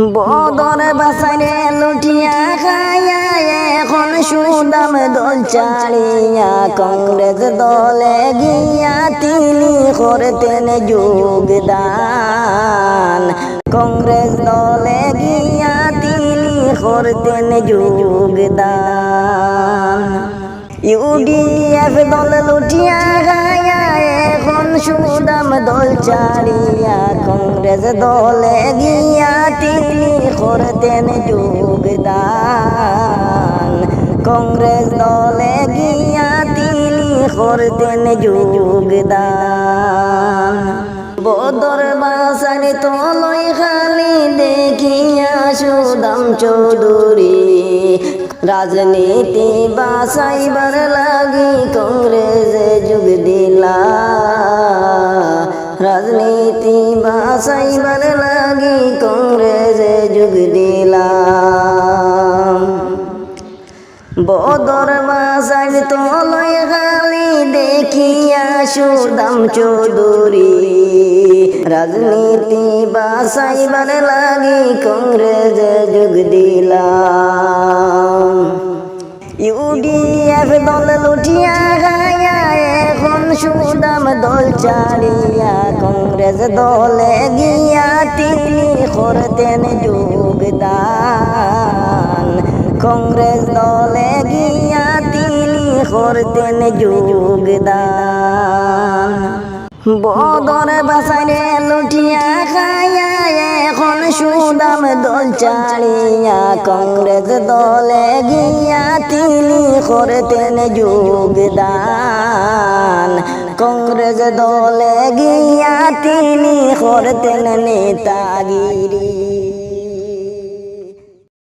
বদর বাসারে লুটিয়া খায়া এখন সুদাম দল চাড়িয়া কংগ্রেস দলে গিয়া তিনি করতেন যোগদান। কংগ্রেস দলে গিয়া তিনি করতেন যোগদান। ইউডিএফ দল লুটিয়া গায়া এখন সুদাম দল চাড়িয়া কংগ্রেস দলে গিয়া তিনি করতেন যোগদান। কংগ্রেস দলে গিয়া তিনি করতেন যোগদান। বদর বাসার তলই খালি দেখিয়া সুদাম চৌধুরী, রাজনীতি বাসাইবার লাগি কংগ্রেসে যোগ দিলা বাসাইবার লাগি কংগ্রেসে যোগ দিলাম। বদর বাসার তলয় খালি দেখিয়া সুদাম চৌধুরী। রাজনীতি বাসাইবার লাগি কংগ্রেসে যোগ দিলাম। ইউডিএফ দল এখন সুদাম দল চাড়িয়া কংগ্রেস দলে গিয়া তিনি করতেন যোগদান। কংগ্রেস দলে গিয়া তিনি করতেন যোগদান। বদর বাসারে লুটিয়া দল চাড়িয়া কংগ্রেস দলে গিয়া তিনি করতেন যোগদান। কংগ্রেস দলে গিয়া তিনি করতেন নেতাগিরি।